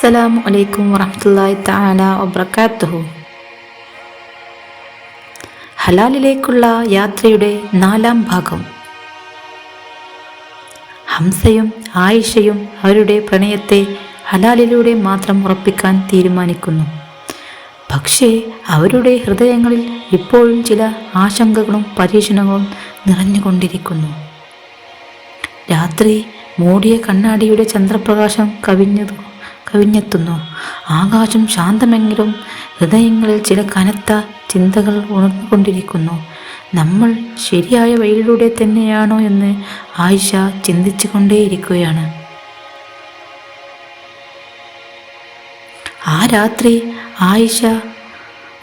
അസ്സലാമു അലൈക്കും വറഹ്മത്തുള്ളാഹി തആല വബറകാതുഹു ഹലാലിലേക്കുള്ള യാത്രയുടെ നാലാം ഭാഗം. ഹംസയും ആയിഷയും അവരുടെ പ്രണയത്തെ ഹലാലിലൂടെ മാത്രം ഉറപ്പിക്കാൻ തീരുമാനിക്കുന്നു. പക്ഷേ അവരുടെ ഹൃദയങ്ങളിൽ ഇപ്പോഴും ചില ആശങ്കകളും പരീക്ഷണങ്ങളും നിറഞ്ഞുകൊണ്ടിരിക്കുന്നു. രാത്രി മൂടിയ കണ്ണാടിയുടെ ചന്ദ്രപ്രകാശം കവിഞ്ഞതു കവിഞ്ഞെത്തുന്നു ആകാശം ശാന്തമെങ്കിലും ഹൃദയങ്ങളിൽ ചില കനത്ത ചിന്തകൾ ഉണർന്നുകൊണ്ടിരിക്കുന്നു. നമ്മൾ ശരിയായ വഴിയിലൂടെ തന്നെയാണോ എന്ന് ആയിഷ ചിന്തിച്ചു കൊണ്ടേയിരിക്കുകയാണ് ആ രാത്രി ആയിഷ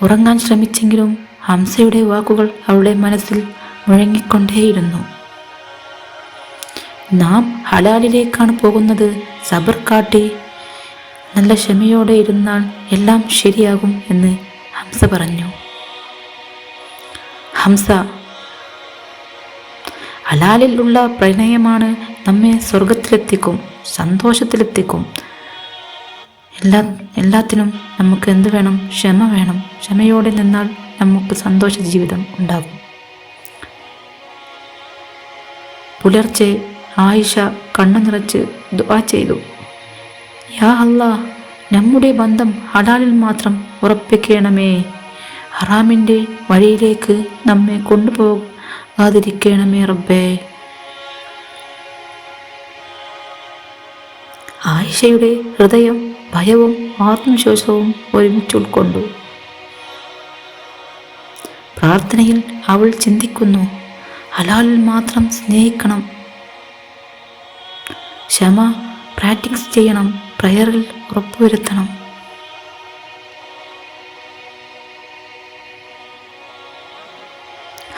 ഉറങ്ങാൻ ശ്രമിച്ചെങ്കിലും ഹംസയുടെ വാക്കുകൾ അവളുടെ മനസ്സിൽ മുഴങ്ങിക്കൊണ്ടേയിരുന്നു. നാം ഹലാലിലേക്കാണ് പോകുന്നത്. സബർ കാട്ടി നല്ല ക്ഷമയോടെ ഇരുന്നാൽ എല്ലാം ശരിയാകും എന്ന് ഹംസ പറഞ്ഞു. ഹംസ ഹലാലിലുള്ള പ്രണയമാണ് നമ്മെ സ്വർഗത്തിലെത്തിക്കും സന്തോഷത്തിലെത്തിക്കും. എല്ലാ എല്ലാത്തിനും നമുക്ക് എന്ത് വേണം? ക്ഷമ വേണം. ക്ഷമയോടെ നിന്നാൽ നമുക്ക് സന്തോഷ ജീവിതം ഉണ്ടാകും. പുലർച്ചെ ആയിഷ കണ്ണു നിറച്ച് ദുആ ചെയ്തു. യാ അല്ലാ നമ്മുടെ ബന്ധം ഹലാലിൽ മാത്രം ഉറപ്പിക്കണമേ. ഹറാമിന്റെ വഴിയിലേക്ക് നമ്മെ കൊണ്ടുപോകാതിരിക്കണമേ റബ്ബേ. ആയിഷയുടെ ഹൃദയം ഭയവും ആത്മവിശ്വാസവും ഒരുമിച്ച് ഉൾക്കൊണ്ടു. പ്രാർത്ഥനയിൽ അവൾ ചിന്തിക്കുന്നു ഹലാലിൽ മാത്രം സ്നേഹിക്കണം. ക്ഷമ പ്രാക്ടീസ് ചെയ്യണം. പ്രയറിൽ ഉറപ്പുവരുത്തണം.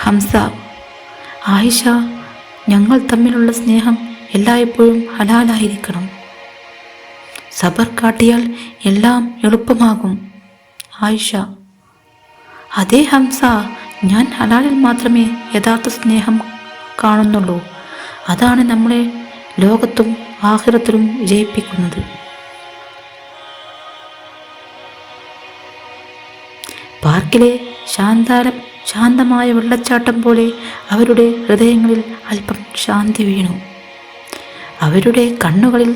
ഹംസ ആയിഷ ഞങ്ങൾ തമ്മിലുള്ള സ്നേഹം എല്ലായ്പ്പോഴും ഹലാലായിരിക്കണം. സബർ കാട്ടിയാൽ എല്ലാം എളുപ്പമാകും. ആയിഷ അതേ ഹംസ ഞാൻ ഹലാലിൽ മാത്രമേ യഥാർത്ഥ സ്നേഹം കാണുന്നുള്ളൂ. അതാണ് നമ്മളെ ലോകത്തും ആഹ്ലത്തിലും വിജയിപ്പിക്കുന്നത്. പാർക്കിലെ ശാന്താരം ശാന്തമായ വെള്ളച്ചാട്ടം പോലെ അവരുടെ ഹൃദയങ്ങളിൽ അല്പം ശാന്തി വീണു. അവരുടെ കണ്ണുകളിൽ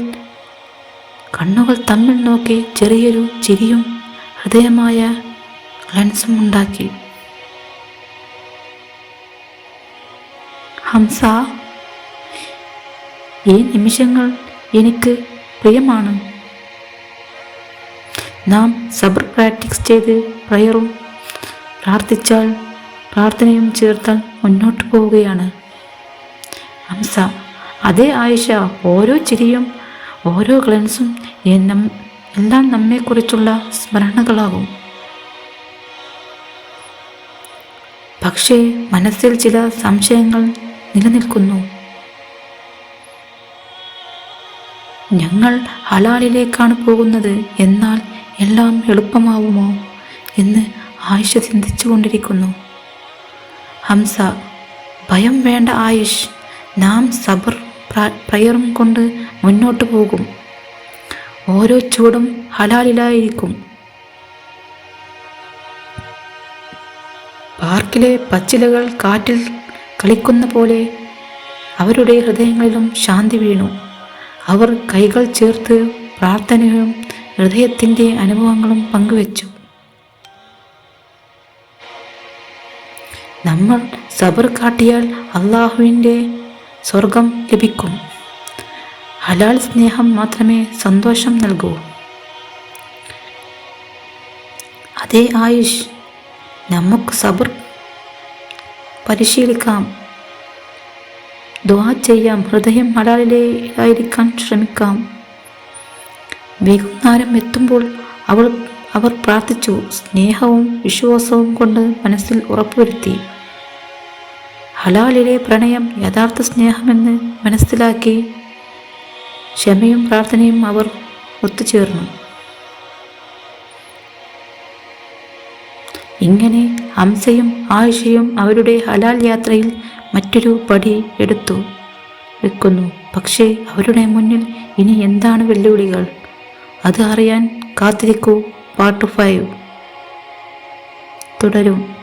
കണ്ണുകൾ തമ്മിൽ നോക്കി ചെറിയൊരു ചിരിയും ഹൃദയമായ ലെൻസും ഉണ്ടാക്കി. ഹംസ ഈ നിമിഷങ്ങൾ എനിക്ക് പ്രിയമാണ്. നാം സബർ പ്രാക്ടീസ് ചെയ്ത് പ്രയറും പ്രാർത്ഥിച്ചാൽ പ്രാർത്ഥനയും ചേർത്താൽ മുന്നോട്ട് പോവുകയാണ്. ഹംസ അതേ ആയിഷ ഓരോ ചിരിയും ഓരോ ഗ്ലൻസും എന്നും എല്ലാം നമ്മെക്കുറിച്ചുള്ള സ്മരണകളാകും. പക്ഷേ മനസ്സിൽ ചില സംശയങ്ങൾ നിലനിൽക്കുന്നു. ഞങ്ങൾ ഹലാലിലേക്കാണ് പോകുന്നത് എന്നാൽ എല്ലാം എളുപ്പമാവുമോ എന്ന് ആയിഷ ചിന്തിച്ചുകൊണ്ടിരിക്കുന്നു. ഹംസ ഭയം വേണ്ട ആയുഷ് നാം സബർ പ്രയറും കൊണ്ട് മുന്നോട്ട് പോകും. ഓരോ ചൂടും ഹലാലിലായിരിക്കും. പാർക്കിലെ പച്ചിലകൾ കാറ്റിൽ കളിക്കുന്ന പോലെ അവരുടെ ഹൃദയങ്ങളിലും ശാന്തി വീണു. അവർ കൈകൾ ചേർത്ത് പ്രാർത്ഥനയും ഹൃദയത്തിന്റെ അനുഭവങ്ങളും പങ്കുവച്ചു. നമ്മൾ സബർ കാട്ടിയാൽ അള്ളാഹുവിന്റെ സ്വർഗം ലഭിക്കും. ഹലാൽ സ്നേഹം മാത്രമേ സന്തോഷം നൽകൂ. അതേ ആയുഷ് നമുക്ക് സബർ പരിശീലിക്കാം. ദ്വാ ചെയ്യാം. ഹൃദയം ഹലാലിലായിരിക്കാൻ ശ്രമിക്കാം. വൈകുന്നേരം എത്തുമ്പോൾ അവൾ അവർ പ്രാർത്ഥിച്ചു. സ്നേഹവും വിശ്വാസവും കൊണ്ട് മനസ്സിൽ ഉറപ്പുവരുത്തി. ഹലാലിലെ പ്രണയം യഥാർത്ഥ സ്നേഹമെന്ന് മനസ്സിലാക്കി ക്ഷമയും പ്രാർത്ഥനയും അവർ ഒത്തുചേർന്നു. ഇങ്ങനെ ഹംസയും ആയിഷയും അവരുടെ ഹലാൽ യാത്രയിൽ മറ്റൊരു പടി എടുത്തു വെക്കുന്നു. പക്ഷേ അവരുടെ മുന്നിൽ ഇനി എന്താണ് വെല്ലുവിളികൾ? അത് അറിയാൻ കാത്തിരിക്കൂ. Part five. തുടരും.